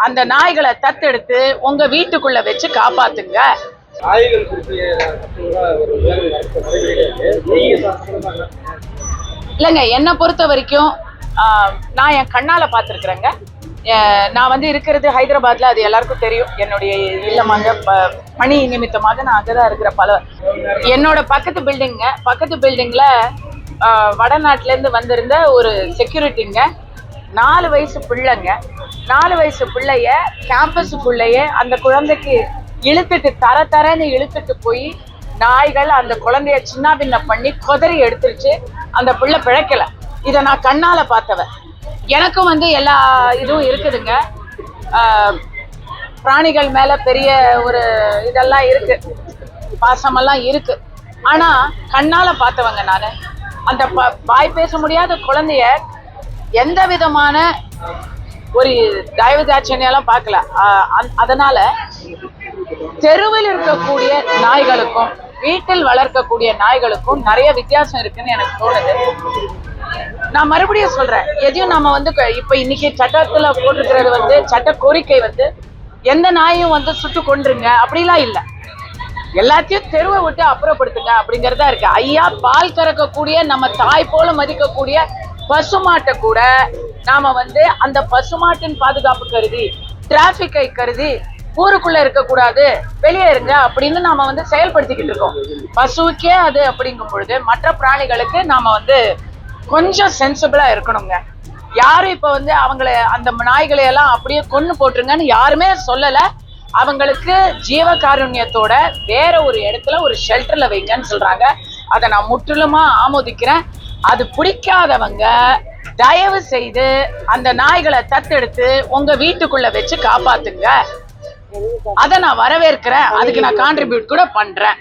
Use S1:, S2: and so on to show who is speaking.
S1: அந்த நாய்களை தத்தெடுத்து உங்க வீட்டுக்குள்ள வச்சு காப்பாத்துங்க. இல்லைங்க என்னை பொறுத்த வரைக்கும் நான் என் கண்ணால பார்த்துருக்குறேங்க. நான் வந்து இருக்கிறது ஹைதராபாத்ல அது எல்லாருக்கும் தெரியும். என்னுடைய இல்லமாக ப- பணி நிமித்தமாக நான் அங்கே தான் இருக்கிற பல என்னோட பக்கத்து பில்டிங்க பக்கத்து பில்டிங்ல வடநாட்டிலேருந்து வந்திருந்த ஒரு செக்யூரிட்டிங்க நாலு வயசு பிள்ளைங்க. நாலு வயசு பிள்ளைய கேம்பஸுக்குள்ளேயே அந்த குழந்தைக்கு இழுத்துட்டு தர தரன்னு இழுத்துட்டு போய் நாய்கள் அந்த குழந்தைய சின்ன பின்ன பண்ணி கொதறி எடுத்துருச்சு. அந்த பிள்ளை பிழைக்கல. இதை நான் கண்ணால பார்த்தவன் எனக்கும் வந்து எல்லா இதுவும் இருக்குதுங்க. பிராணிகள் மேல பெரிய ஒரு இதெல்லாம் இருக்கு. பாசமெல்லாம் இருக்கு. ஆனா கண்ணால பார்த்தவங்க நான். அந்த ப- வாய் பேச முடியாத குழந்தைய எந்த விதமான ஒரு தயவு தாட்சணியெல்லாம் பார்க்கல. அதனால தெருவில் இருக்கக்கூடிய நாய்களுக்கும் வீட்டில் வளர்க்கக்கூடிய நாய்களுக்கும் நிறைய வித்தியாசம் இருக்குன்னு எனக்கு தோணுது. நான் மறுபடியும் சொல்றேன் எதையும் நம்ம வந்து இப்போ இப்ப இன்னைக்கு சட்டத்துல போட்டிருக்கிறது வந்து சட்ட கோரிக்கை வந்து எந்த நாயும் வந்து சுட்டு கொன்றுங்க அப்படிலாம் இல்லை. எல்லாத்தையும் தெருவை விட்டு அப்புறப்படுத்துங்க அப்படிங்கறதா இருக்கு. ஐயா பால் கறக்கக்கூடிய நம்ம தாய் போல மதிக்கக்கூடிய பசுமாட்டை கூட நாம வந்து அந்த பசுமாட்டின் பாதுகாப்பு கருதி டிராபிக்கை கருதி ஊருக்குள்ள இருக்கக்கூடாது வெளியே இருங்க அப்படின்னு நாம வந்து செயல்படுத்திக்கிட்டு இருக்கோம். பசுவுக்கே அது அப்படிங்கும் பொழுது மற்ற பிராணிகளுக்கு நாம வந்து கொஞ்சம் சென்சிபிளா இருக்கணுங்க. யாரும் இப்ப வந்து அவங்கள அந்த நாய்களை எல்லாம் அப்படியே கொன்னு போட்டுருங்கன்னு யாருமே சொல்லல. அவங்களுக்கு ஜீவகாருண்யத்தோட வேற ஒரு இடத்துல ஒரு ஷெல்டர்ல வைங்கன்னு சொல்றாங்க. அதை நான் முற்றிலுமா ஆமோதிக்கிறேன். அது பிடிக்காதவங்க தயவு செய்து அந்த நாய்களை தத்தெடுத்து உங்க வீட்டுக்குள்ள வச்சு காப்பாத்துங்க. அதை நான் வரவேற்கிறேன். அதுக்கு நான் கான்ட்ரிபியூட் கூட பண்றேன்.